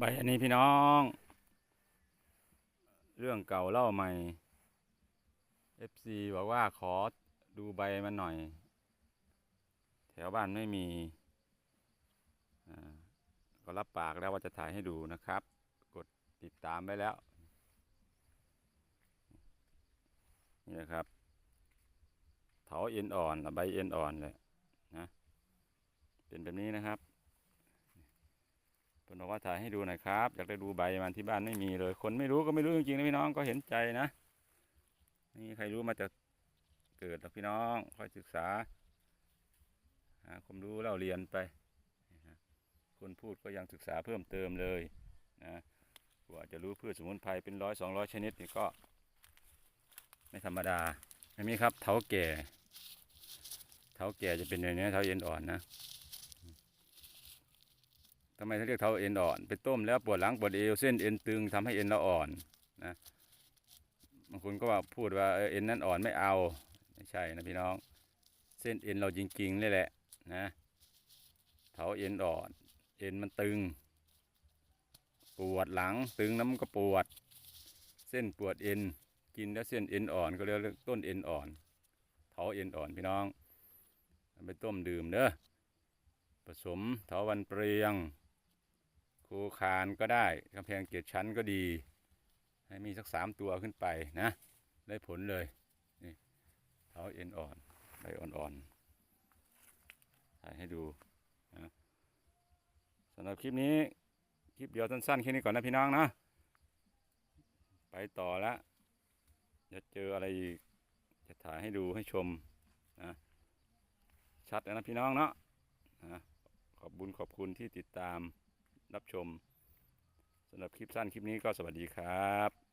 ใบอันนี้พี่น้อง เรื่องเก่าเล่าใหม่ FC บอกว่าขอดูใบมันหน่อย แถวบ้านไม่มีก็รับปากแล้วว่าจะถ่ายให้ดูนะครับ กดติดตามไว้แล้ว นี่นะครับเถาเอ็นอ่อนใบเอ็นอ่อนเลยนะ เป็นแบบนี้นะครับ เพิ่นบอกว่าถ่ายให้ดูหน่อยครับ อยากได้ดูใบมันที่บ้านไม่มีเลย คนไม่รู้ก็ไม่รู้จริงๆนะพี่น้องก็เห็นใจนะไม่ใครรู้มาจะเกิดหรอกพี่น้องค่อยศึกษาหาความรู้เล่าเรียนไปคนพูดก็ยังศึกษาเพิ่มเติมเลยนะกว่าจะรู้พืชสมุนไพรเป็นร้อยสองร้อยชนิดนี่ก็ ไม่ธรรมดาอันนี้ครับเถาแก่เถาแก่จะเป็นอย่างนี้เถาเย็นอ่อนนะ ทำไมเขาเรียกเท้าเอ็นอ่อน ไปต้มแล้วปวดหลังปวดเอวเส้นเอ็นตึงทำให้เอ็นเราอ่อนนะบางคนก็ว่าพูดว่าเอ็นนั้นอ่อนไม่เอาไม่ใช่นะพี่น้อง เส้นเอ็นเราจริงๆนี่แหละนะเท้าเอ็นอ่อน เอ็นมันตึง ปวดหลังตึงแล้วมันก็ปวด เส้นปวดเอ็นกินแล้วเส้นเอ็นอ่อนก็เรียกต้นเอ็นอ่อนเท้าเอ็นอ่อนพี่น้องไปต้มดื่มเด้อผสมเถาวันเปรียง คูคานก็ได้กำแพงเกียรชั้นก็ดี ให้มีสักสามตัวขึ้นไปนะ ได้ผลเลยนี่เท้าเอ็นอ่อนใบอ่อนๆถ่ายให้ดูนะสำหรับคลิปนี้ คลิปเดียวสั้นๆแค่นี้ก่อนนะพี่น้องนะไปต่อละจะเจออะไรอีกจะถ่ายให้ดูให้ชมนะชัดนะพี่น้องเนาะนะขอบบุญขอบคุณที่ติดตาม รับชมสำหรับคลิปสั้นคลิปนี้ก็สวัสดีครับ